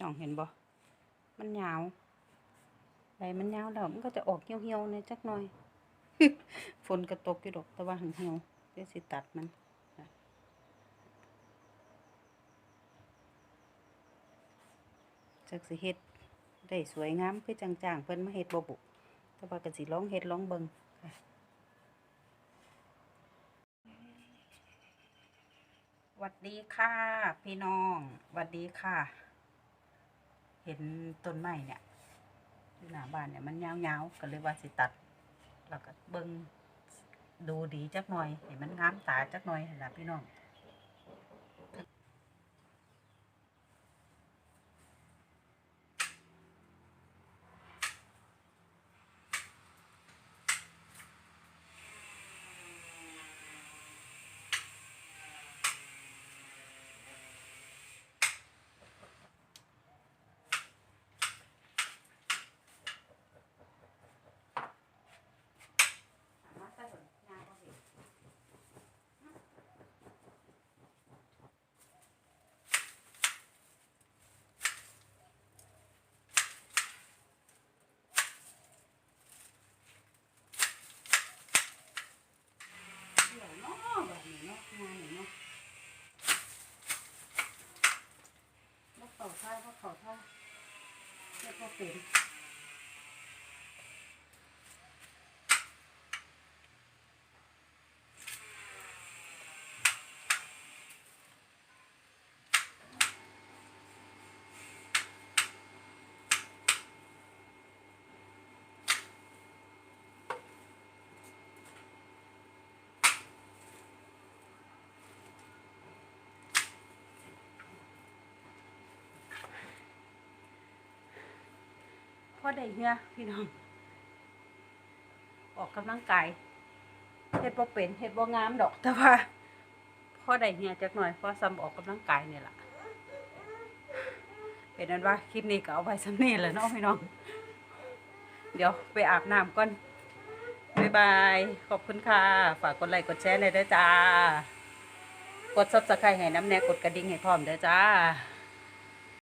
น้องเห็นบ่มันยาวใบมันยาวแล้วมันก็จะออกเหี่ยวๆในจักหน่อย ฝนก็ตกอยู่ดอกแต่ว่าหังเหี่ยวเดี๋ยวสิตัดมันจักสิเฮ็ดได้สวยงามคือจังๆเพิ่นมาเฮ็ดบ่บุแต่ว่าก็สิลองเฮ็ดลองเบิ่งค่ะหวัดดีค่ะ พี่น้องหวัดดีค่ะ เห็นต้นไม้เนี่ยอยู่หน้าบ้านเนี่ยมันยาวๆก็เลยว่าสิตัด แล้วก็เบิ้งดูดีจักหน่อยเห็นมันงามตาจักหน่อยเห็นละพี่น้องเดี๋ยวเนาะแบบนี้เนาะงานนี่เนาะบ่เข้าท่าบ่ เขาท่าเฮ็ดบ่เป็น พอได้เฮียพี่น้อง ออกกำลังกายเฮ็ดบ่เป็นเฮ็ดบ่งามดอก แต่ว่าพอได้เฮียจักหน่อยพอซ้ำออกกำลังกายนี่ล่ะเป็นนั้นว่าคลิปนี้ก็เอาไว้ซ้ำนี้แหละเนาะพี่น้อง เดี๋ยวไปอาบน้ำก่อนบ๊ายบาย ขอบคุณค่ะ ฝากกดไลค์กดแชร์หน่อยด้จ้ากด Subscribe ให้น้ำแน่กดกระดิ่งให้พร้อมเด้จ้า